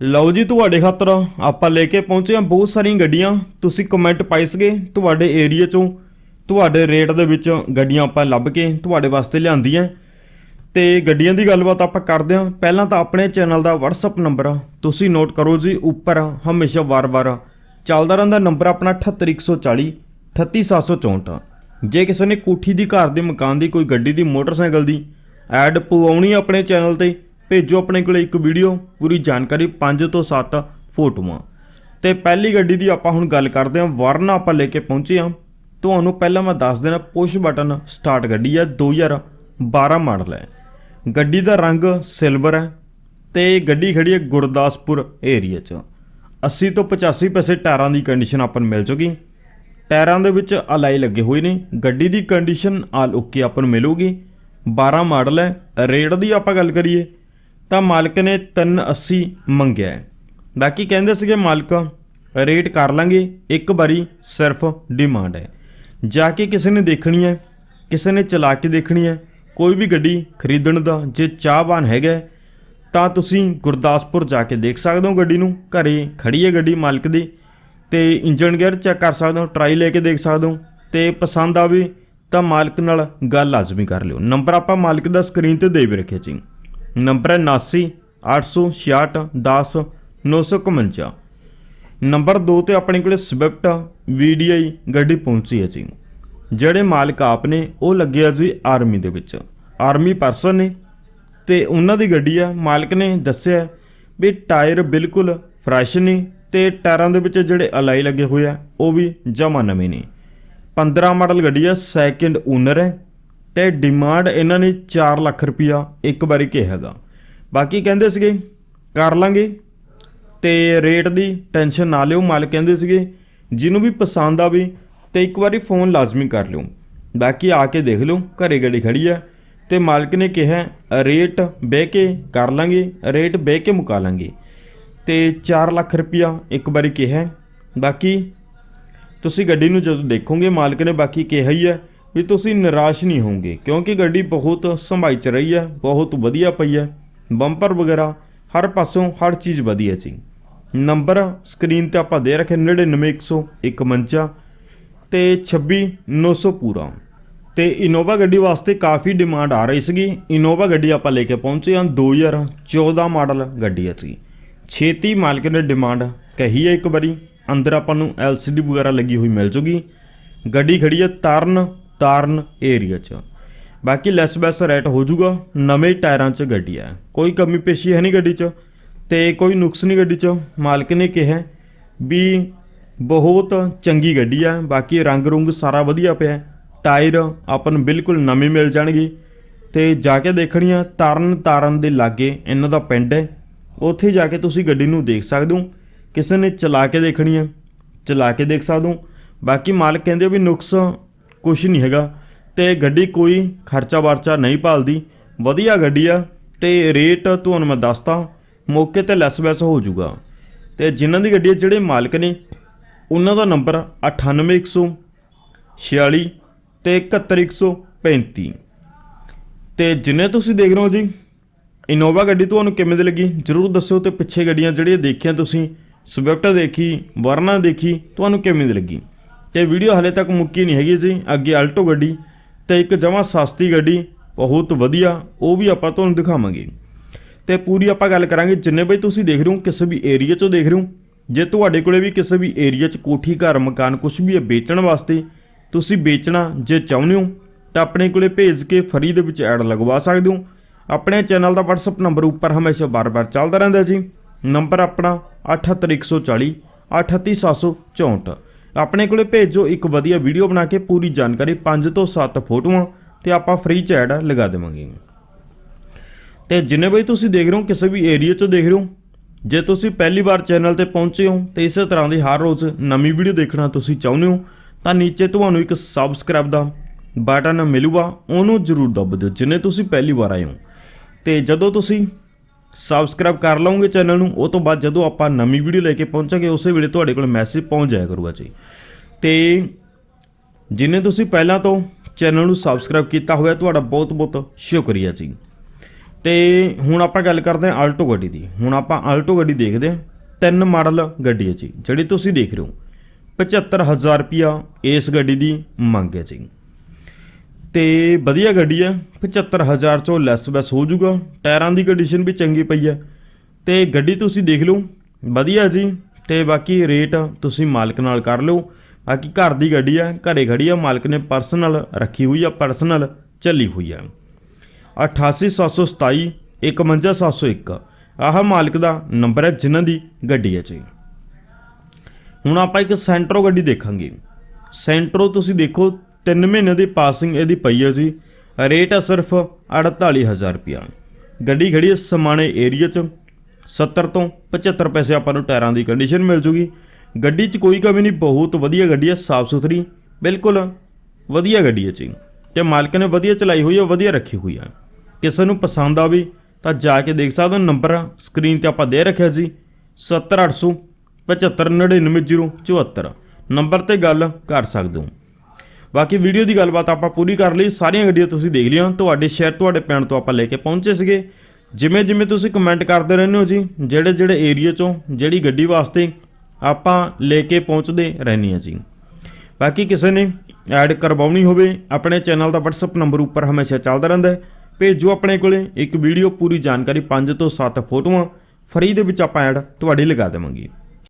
ਲਓ ਜੀ ਤੁਹਾਡੇ ਖਾਤਰ ਆਪਾਂ ਲੈ ਕੇ ਪਹੁੰਚੇ ਹਾਂ ਬਹੁਤ ਸਾਰੀਆਂ ਗੱਡੀਆਂ। ਤੁਸੀਂ ਕਮੈਂਟ ਪਾਈ ਸੀਗੇ ਤੁਹਾਡੇ ਏਰੀਆ ਚੋਂ। ਤੁਹਾਡੇ ਰੇਟ ਦੇ ਵਿੱਚ ਗੱਡੀਆਂ ਆਪਾਂ ਲੱਭ ਕੇ ਤੁਹਾਡੇ ਵਾਸਤੇ ਲਿਆਂਦੀਆਂ ਤੇ ਗੱਡੀਆਂ ਦੀ ਗੱਲਬਾਤ ਆਪਾਂ ਕਰਦੇ ਹਾਂ। ਪਹਿਲਾਂ ਤਾਂ ਆਪਣੇ ਚੈਨਲ ਦਾ WhatsApp ਨੰਬਰ ਤੁਸੀਂ ਨੋਟ ਕਰੋ ਜੀ, ਉੱਪਰ ਹਮੇਸ਼ਾ ਵਾਰ-ਵਾਰ ਚੱਲਦਾ ਰਹਿੰਦਾ ਨੰਬਰ ਆਪਣਾ 78140 38764 ਜੇ ਕਿਸੇ ਨੇ ਕੋਠੀ ਦੀ ਘਰ ਦੇ ਮਕਾਨ ਦੀ ਕੋਈ ਗੱਡੀ ਦੀ ਮੋਟਰਸਾਈਕਲ ਦੀ ਐਡ ਪਵਾਉਣੀ ਆਪਣੇ ਚੈਨਲ ਤੇ ਭੇਜੋ ਆਪਣੇ ਕੋਲੇ ਇੱਕ ਵੀਡੀਓ, ਪੂਰੀ ਜਾਣਕਾਰੀ 5 ਤੋਂ 7 ਫੋਟੋਆਂ। ਤੇ ਪਹਿਲੀ ਗੱਡੀ ਦੀ ਆਪਾਂ ਹੁਣ ਗੱਲ ਕਰਦੇ ਹਾਂ, ਵਰਨਾ ਆਪਾਂ ਲੈ ਕੇ ਪਹੁੰਚੇ ਹਾਂ। ਤੁਹਾਨੂੰ ਪਹਿਲਾਂ ਮੈਂ ਦੱਸ ਦੇਣਾ ਪੁਸ਼ ਬਟਨ ਸਟਾਰਟ ਗੱਡੀ ਹੈ 2012 ਮਾਡਲ ਹੈ ਗੱਡੀ ਦਾ ਰੰਗ ਸਿਲਵਰ ਹੈ ਤੇ ਗੱਡੀ ਖੜੀ ਹੈ ਗੁਰਦਾਸਪੁਰ ਏਰੀਆ 'ਚ। 80 ਤੋਂ 85 ਪੈਸੇ ਟਾਇਰਾਂ ਦੀ ਕੰਡੀਸ਼ਨ ਆਪਾਂ ਨੂੰ ਮਿਲ ਚੁੱਕੀ ਟਾਇਰਾਂ ਦੇ ਵਿੱਚ ਅਲਾਈ ਲੱਗੇ ਹੋਏ ਨੇ। ਗੱਡੀ ਦੀ ਕੰਡੀਸ਼ਨ ਆਲ ਓਕੇ ਆਪਾਂ ਨੂੰ ਮਿਲੂਗੀ। 12 ਮਾਡਲ ਹੈ ਰੇਟ ਦੀ ਆਪਾਂ ਗੱਲ ਕਰੀਏ ਤਾਂ ਮਾਲਕ ਨੇ 380 ਮੰਗਿਆ ਹੈ। ਬਾਕੀ ਕਹਿੰਦੇ ਸੀਗੇ, ਮਾਲਕ, ਰੇਟ ਕਰ ਲਾਂਗੇ, ਇੱਕ ਵਾਰੀ ਸਿਰਫ ਡਿਮਾਂਡ ਹੈ। ਜਾ ਕੇ ਕਿਸੇ ਨੇ ਦੇਖਣੀ ਹੈ, ਕਿਸੇ ਨੇ ਚਲਾ ਕੇ ਦੇਖਣੀ ਹੈ, ਕੋਈ ਵੀ ਗੱਡੀ ਖਰੀਦਣ ਦਾ ਜੇ ਚਾਹਵਾਨ ਹੈਗਾ ਤਾਂ ਤੁਸੀਂ ਗੁਰਦਾਸਪੁਰ ਜਾ ਕੇ ਦੇਖ ਸਕਦੇ ਹੋ ਗੱਡੀ ਨੂੰ। ਘਰੇ ਖੜੀ ਹੈ ਗੱਡੀ ਮਾਲਕ ਦੀ ਤੇ ਇੰਜਨ ਗੇਅਰ ਚੈੱਕ ਕਰ ਸਕਦੇ ਹੋ ਟਰਾਈ ਲੈ ਕੇ ਦੇਖ ਸਕਦੇ ਹੋ ਤੇ ਪਸੰਦ ਆਵੇ ਤਾਂ ਮਾਲਕ ਨਾਲ ਗੱਲ ਲਾਜ਼ਮੀ ਕਰ ਲਿਓ। ਨੰਬਰ ਆਪਾਂ ਮਾਲਕ ਦਾ ਸਕਰੀਨ ਤੇ ਦੇ ਵੀ ਰੱਖਿਆ ਜੀ। ਨੰਬਰ ਹੈ 79 866 10 951 ਨੰਬਰ 2 ਤੇ ਆਪਣੇ ਕੋਲੇ ਸਵਿਫਟ VDI ਗੱਡੀ ਪਹੁੰਚੀ ਹੈ ਜੀ। ਜਿਹੜੇ ਮਾਲਕ ਆਪ ਨੇ, ਉਹ ਲੱਗੇ ਆ ਜੀ ਆਰਮੀ ਦੇ ਵਿੱਚ। ਆਰਮੀ ਪਰਸਨ ਨੇ ਤੇ ਉਹਨਾਂ ਦੀ ਗੱਡੀ ਆ। ਮਾਲਕ ਨੇ ਦੱਸਿਆ ਵੀ ਟਾਇਰ ਬਿਲਕੁਲ ਫਰੈਸ਼ ਨੇ ਤੇ ਟਾਇਰਾਂ ਦੇ ਵਿੱਚ ਜਿਹੜੇ ਅਲਾਈ ਲੱਗੇ ਹੋਏ ਆ, ਉਹ ਵੀ ਜਮਾ ਨਵੇਂ ਨੇ। 15 ਮਾਡਲ ਗੱਡੀ ਆ ਸੈਕਿੰਡ ਓਨਰ ਹੈ। ਤੇ ਡਿਮਾਂਡ ਇਹਨਾਂ ਨੇ 4 ਲੱਖ ਰੁਪਿਆ ਇੱਕ ਵਾਰੀ ਕਿਹਾ ਬਾਕੀ ਕਹਿੰਦੇ ਸੀਗੇ, ਕਰ ਲਾਂਗੇ ਤੇ ਰੇਟ ਦੀ ਟੈਨਸ਼ਨ ਨਾ ਲਿਓ, ਮਾਲਕ ਕਹਿੰਦੇ ਸੀਗੇ, ਜਿਹਨੂੰ ਵੀ ਪਸੰਦ ਆਵੇ ਤੇ ਇੱਕ ਵਾਰੀ ਫੋਨ ਲਾਜ਼ਮੀ ਕਰ ਲਿਓ। ਬਾਕੀ ਆ ਕੇ ਦੇਖ ਲਿਓ, ਘਰੇ ਗੱਡੀ ਖੜੀ ਆ ਤੇ ਮਾਲਕ ਨੇ ਕਿਹਾ ਰੇਟ ਬਹਿ ਕੇ ਕਰ ਲਾਂਗੇ ਰੇਟ ਬਹਿ ਕੇ ਮੁਕਾ ਲਾਂਗੇ। ਤੇ 4 ਲੱਖ ਰੁਪਿਆ ਇੱਕ ਵਾਰੀ ਕਿਹਾ। ਬਾਕੀ ਤੁਸੀਂ ਗੱਡੀ ਨੂੰ ਜਦੋਂ ਦੇਖੋਗੇ, ਮਾਲਕ ਨੇ ਬਾਕੀ ਕਿਹਾ ਹੀ ਹੈ ਵੀ ਤੁਸੀਂ ਨਿਰਾਸ਼ ਨਹੀਂ ਹੋਵੋਗੇ, ਕਿਉਂਕਿ ਗੱਡੀ ਬਹੁਤ ਸੰਭਾਈ ਚ ਰਹੀ ਹੈ, ਬਹੁਤ ਵਧੀਆ ਪਈ ਹੈ, ਬੰਪਰ ਵਗੈਰਾ ਹਰ ਪਾਸੋਂ ਹਰ ਚੀਜ਼ ਵਧੀਆ ਸੀ। ਨੰਬਰ ਸਕਰੀਨ ਤੇ ਆਪਾਂ ਦੇ ਰੱਖੇ 99151 ਤੇ 26900 ਪੂਰਾ। ਤੇ ਇਨੋਵਾ ਗੱਡੀ ਵਾਸਤੇ ਕਾਫੀ ਡਿਮਾਂਡ ਆ ਰਹੀ ਸੀਗੀ। ਇਨੋਵਾ ਗੱਡੀ ਆਪਾਂ ਲੈ ਕੇ ਪਹੁੰਚੇ ਹਾਂ 2014 ਮਾਡਲ ਗੱਡੀ ਹੈ ਜੀ। ਛੇਤੀ ਮਾਲਕ ਨੇ ਡਿਮਾਂਡ ਕਹੀ ਹੈ ਇੱਕ ਵਾਰੀ, ਅੰਦਰ ਆਪਾਂ ਨੂੰ LCD ਵਗੈਰਾ ਲੱਗੀ ਹੋਈ ਮਿਲ ਜੂਗੀ। ਗੱਡੀ ਖੜੀ ਹੈ ਤਰਨ ਤਾਰਨ ਏਰੀਆ 'ਚ। ਬਾਕੀ ਲੈਸ ਬੈਸ ਰੇਟ ਹੋ ਜਾਊਗਾ। ਨਵੇਂ ਟਾਇਰਾਂ 'ਚ ਗੱਡੀ ਹੈ ਕੋਈ ਕਮੀ ਪੇਸ਼ੀ ਹੈ ਨਹੀਂ ਗੱਡੀ 'ਚ ਤੇ ਕੋਈ ਨੁਕਸ ਨਹੀਂ ਗੱਡੀ 'ਚ। ਮਾਲਕ ਨੇ ਕਿਹਾ ਵੀ ਬਹੁਤ ਚੰਗੀ ਗੱਡੀ ਆ। ਬਾਕੀ ਰੰਗ ਰੁੰਗ ਸਾਰਾ ਵਧੀਆ ਪਿਆ। ਟਾਇਰ ਆਪਾਂ ਨੂੰ ਬਿਲਕੁਲ ਨਵੇਂ ਮਿਲ ਜਾਣਗੇ। ਤੇ ਜਾ ਕੇ ਦੇਖਣੀਆਂ ਤਰਨ ਤਾਰਨ ਦੇ ਲਾਗੇ ਇਹਨਾਂ ਦਾ ਪਿੰਡ ਹੈ। ਉੱਥੇ ਜਾ ਕੇ ਤੁਸੀਂ ਗੱਡੀ ਨੂੰ ਦੇਖ ਸਕਦੇ ਹੋ। ਕਿਸੇ ਨੇ ਚਲਾ ਕੇ ਦੇਖਣੀ ਹੈ ਚਲਾ ਕੇ ਦੇਖ ਸਕਦੇ ਹੋ। ਬਾਕੀ ਮਾਲਕ ਕਹਿੰਦੇ ਵੀ ਨੁਕਸ ਕੁਝ ਨਹੀਂ ਹੈਗਾ। ਤੇ ਗੱਡੀ ਕੋਈ ਖਰਚਾ ਵਰਚਾ ਨਹੀਂ ਭਾਲਦੀ। ਵਧੀਆ ਗੱਡੀ ਆ ਤੇ ਰੇਟ ਤੁਹਾਨੂੰ ਮੈਂ ਦੱਸਤਾ ਮੌਕੇ ਤੇ ਲੈਸ ਵੈਸ ਹੋ ਜਾਊਗਾ। ਤੇ ਜਿਨ੍ਹਾਂ ਦੀ ਗੱਡੀ ਜਿਹੜੇ ਮਾਲਕ ਨੇ, ਉਹਨਾਂ ਦਾ ਨੰਬਰ 98146 ਤੇ 71135 ਤੇ ਜਿੰਨੇ ਤੁਸੀਂ ਦੇਖ ਰਹੇ ਹੋ ਜੀ, ਇਨੋਵਾ ਗੱਡੀ ਤੁਹਾਨੂੰ ਕਿਵੇਂ ਦੀ ਲੱਗੀ, ਜਰੂਰ ਦੱਸਿਓ ਤੇ ਪਿੱਛੇ ਗੱਡੀਆਂ ਜਿਹੜੀਆਂ ਦੇਖੀਆਂ ਤੁਸੀਂ, ਸਵਿਫਟ ਦੇਖੀ, ਵਰਨਾ ਦੇਖੀ, ਤੁਹਾਨੂੰ ਕਿਵੇਂ ਦੀ ਲੱਗੀ? ਤੇ ਵੀਡੀਓ ਹਲੇ ਤੱਕ ਮੁੱਕੀ ਨਹੀਂ ਹੈਗੀ ਜੀ। ਅੱਗੇ ਆਲਟੋ ਗੱਡੀ ਤੇ ਇੱਕ ਜਮਾਂ ਸਸਤੀ ਗੱਡੀ, ਬਹੁਤ ਵਧੀਆ, ਉਹ ਵੀ ਆਪਾਂ ਤੁਹਾਨੂੰ ਦਿਖਾਵਾਂਗੇ। ਤੇ ਪੂਰੀ ਆਪਾਂ ਗੱਲ ਕਰਾਂਗੇ, ਜਿੰਨੇ ਬਈ ਤੁਸੀਂ ਦੇਖ ਰਹੇ ਹੋ, ਕਿਸੇ ਵੀ ਏਰੀਆ 'ਚੋਂ ਦੇਖ ਰਹੇ ਹੋ। ਜੇ ਤੁਹਾਡੇ ਕੋਲੇ ਵੀ ਕਿਸੇ ਵੀ ਏਰੀਆ 'ਚ ਕੋਠੀ, ਘਰ, ਮਕਾਨ ਕੁਝ ਵੀ ਹੈ ਵੇਚਣ ਵਾਸਤੇ, ਤੁਸੀਂ ਵੇਚਣਾ ਜੇ ਚਾਹੁੰਦੇ ਹੋ, ਤਾਂ ਆਪਣੇ ਕੋਲੇ ਭੇਜ ਕੇ ਫਰੀ ਦੇ ਵਿੱਚ ਐਡ ਲਗਵਾ ਸਕਦੇ ਹੋ। ਆਪਣੇ ਚੈਨਲ ਦਾ WhatsApp ਨੰਬਰ ਉੱਪਰ ਹਮੇਸ਼ਾ ਬਾਰ-ਬਾਰ ਚੱਲਦਾ ਰਹਿੰਦਾ ਜੀ। ਨੰਬਰ ਆਪਣਾ 78140 38764 ਆਪਣੇ ਕੋਲੇ ਭੇਜੋ ਇੱਕ ਵਧੀਆ ਵੀਡੀਓ ਬਣਾ ਕੇ ਪੂਰੀ ਜਾਣਕਾਰੀ 5 ਤੋਂ 7 ਫੋਟੋਆਂ, ਤੇ ਆਪਾਂ ਫ੍ਰੀ ਚ ਐਡ ਲਗਾ ਦੇਵਾਂਗੇ। ਤੇ ਜਿੰਨੇ ਬਈ ਤੁਸੀਂ ਦੇਖ ਰਹੇ ਹੋ, ਕਿਸੇ ਵੀ ਏਰੀਆ 'ਚ ਦੇਖ ਰਹੇ ਹੋ, ਜੇ ਤੁਸੀਂ ਪਹਿਲੀ ਵਾਰ ਚੈਨਲ ਤੇ ਪਹੁੰਚੇ ਹੋ, ਤੇ ਇਸੇ ਤਰ੍ਹਾਂ ਦੀ ਹਰ ਰੋਜ਼ ਨਵੀਂ ਵੀਡੀਓ ਦੇਖਣਾ ਤੁਸੀਂ ਚਾਹੁੰਦੇ ਹੋ, ਤਾਂ ਨੀਚੇ ਤੁਹਾਨੂੰ ਇੱਕ ਸਬਸਕ੍ਰਾਈਬ ਦਾ ਬਟਨ ਮਿਲੂਗਾ, ਉਹਨੂੰ ਜ਼ਰੂਰ ਦਬ ਦਿਓ, ਜਿੰਨੇ ਤੁਸੀਂ ਪਹਿਲੀ ਵਾਰ ਆਏ ਹੋ। ਤੇ ਜਦੋਂ ਤੁਸੀਂ ਸਬਸਕ੍ਰਾਈਬ ਕਰ ਲਓਗੇ ਚੈਨਲ ਨੂੰ। ਉਹ ਤੋਂ ਬਾਅਦ ਜਦੋਂ ਆਪਾਂ ਨਵੀਂ ਵੀਡੀਓ ਲੈ ਕੇ ਪਹੁੰਚਾਂਗੇ, ਉਸੇ ਵੇਲੇ ਤੁਹਾਡੇ ਕੋਲ ਮੈਸੇਜ ਪਹੁੰਚ ਜਾਇਆ ਕਰੂਗਾ ਜੀ। ਤੇ ਜਿਨੇ ਤੁਸੀਂ ਪਹਿਲਾਂ ਤੋਂ ਚੈਨਲ ਨੂੰ ਸਬਸਕ੍ਰਾਈਬ ਕੀਤਾ ਹੋਇਆ, ਤੁਹਾਡਾ ਬਹੁਤ ਬਹੁਤ ਸ਼ੁਕਰੀਆ ਜੀ। ਤੇ ਹੁਣ ਆਪਾਂ ਗੱਲ ਕਰਦੇ ਹਾਂ ਆਲਟੋ ਗੱਡੀ ਦੀ। ਹੁਣ ਆਪਾਂ ਆਲਟੋ ਗੱਡੀ ਦੇਖਦੇ ਹਾਂ। ਤਿੰਨ ਮਾਡਲ ਗੱਡੀ ਹੈ ਜੀ। ਜਿਹੜੀ ਤੁਸੀਂ ਦੇਖ ਰਹੇ ਹੋ 75000 ਰੁਪਿਆ ਇਸ ਗੱਡੀ ਦੀ ਮੰਗ ਹੈ ਜੀ। ਤੇ ਵਧੀਆ ਗੱਡੀ ਹੈ 75000 ਚੋਂ ਲੈਸ ਬੈਸ ਹੋ ਜਾਊਗਾ। ਟਾਇਰਾਂ ਦੀ ਕੰਡੀਸ਼ਨ ਵੀ ਚੰਗੀ ਪਈ ਹੈ ਤੇ ਗੱਡੀ ਤੁਸੀਂ ਦੇਖ ਲਓ, ਵਧੀਆ ਜੀ। ਤੇ ਬਾਕੀ ਰੇਟ ਤੁਸੀਂ ਮਾਲਕ ਨਾਲ ਕਰ ਲਓ। ਬਾਕੀ ਘਰ ਦੀ ਗੱਡੀ ਹੈ ਘਰੇ ਖੜੀ ਆ, ਮਾਲਕ ਨੇ ਪਰਸਨਲ ਰੱਖੀ ਹੋਈ ਆ ਪਰਸਨਲ ਚੱਲੀ ਹੋਈ ਹੈ 88727 51701 ਆਹ ਮਾਲਕ ਦਾ ਨੰਬਰ ਹੈ ਜਿਨ੍ਹਾਂ ਦੀ ਗੱਡੀ ਹੈ ਜੀ। ਹੁਣ ਆਪਾਂ ਇੱਕ ਸੈਂਟਰੋ ਗੱਡੀ ਦੇਖਾਂਗੇ। ਸੈਂਟਰੋ ਤੁਸੀਂ ਦੇਖੋ 3 ਮਹੀਨੇ ਦੀ ਪਾਸਿੰਗ ਇਹਦੀ ਪਈ ਹੈ ਜੀ। ਰੇਟ ਆ ਸਿਰਫ 48000 ਰੁਪਿਆ ਗੱਡੀ ਖੜੀ ਹੈ ਸਮਾਣੇ ਏਰੀਆ 'ਚ। 70 ਤੋਂ 75 ਪੈਸੇ ਆਪਾਂ ਨੂੰ ਟਾਇਰਾਂ ਦੀ ਕੰਡੀਸ਼ਨ ਮਿਲ ਜੂਗੀ। ਗੱਡੀ 'ਚ ਕੋਈ ਕਮੀ ਨਹੀਂ, ਬਹੁਤ ਵਧੀਆ ਗੱਡੀ ਹੈ, ਸਾਫ਼ ਸੁਥਰੀ। ਬਿਲਕੁਲ ਵਧੀਆ ਗੱਡੀ ਹੈ ਜੀ। ਤੇ ਮਾਲਕ ਨੇ ਵਧੀਆ ਚਲਾਈ ਹੋਈ ਹੈ ਵਧੀਆ ਰੱਖੀ ਹੋਈ ਹੈ। ਕਿਸੇ ਨੂੰ ਪਸੰਦ ਆਵੇ ਤਾਂ ਜਾ ਕੇ ਦੇਖ ਸਕਦੇ ਹੋ, ਨੰਬਰ ਸਕਰੀਨ ਤੇ ਆਪਾਂ ਦੇ ਰੱਖਿਆ ਜੀ। 70800 7599074 ਨੰਬਰ ਤੇ ਗੱਲ ਕਰ ਸਕਦੇ ਹੋ। ਬਾਕੀ ਵੀਡੀਓ ਦੀ ਗੱਲਬਾਤ ਆਪਾਂ ਪੂਰੀ ਕਰ ਲਈ। ਸਾਰੀਆਂ ਗੱਡੀਆਂ ਤੁਸੀਂ ਦੇਖ ਲਈਆਂ। ਤੁਹਾਡੇ ਸ਼ਹਿਰ, ਤੁਹਾਡੇ ਪਿੰਡ ਤੋਂ ਆਪਾਂ ਲੈ ਕੇ ਪਹੁੰਚੇ ਸੀਗੇ। ਜਿਵੇਂ ਜਿਵੇਂ ਤੁਸੀਂ ਕਮੈਂਟ ਕਰਦੇ ਰਹਿੰਦੇ ਹੋ ਜੀ, ਜਿਹੜੇ ਜਿਹੜੇ ਏਰੀਆ ਚੋਂ ਜਿਹੜੀ ਗੱਡੀ ਵਾਸਤੇ ਆਪਾਂ ਲੈ ਕੇ ਪਹੁੰਚਦੇ ਰਹਿੰਦੇ ਹਾਂ ਜੀ। ਬਾਕੀ ਕਿਸੇ ਨੇ ਐਡ ਕਰਵਾਉਣੀ ਹੋਵੇ, ਆਪਣੇ ਚੈਨਲ ਦਾ WhatsApp ਨੰਬਰ ਉੱਪਰ ਹਮੇਸ਼ਾ ਚੱਲਦਾ ਰਹਿੰਦਾ ਹੈ। ਭੇਜੋ ਆਪਣੇ ਕੋਲੇ ਇੱਕ ਵੀਡੀਓ ਪੂਰੀ ਜਾਣਕਾਰੀ 5 ਤੋਂ 7 ਫੋਟੋਆਂ। ਫਰੀ ਦੇ ਵਿੱਚ ਆਪਾਂ ਐਡ ਤੁਹਾਡੀ ਲਗਾ ਦੇਵਾਂਗੇ।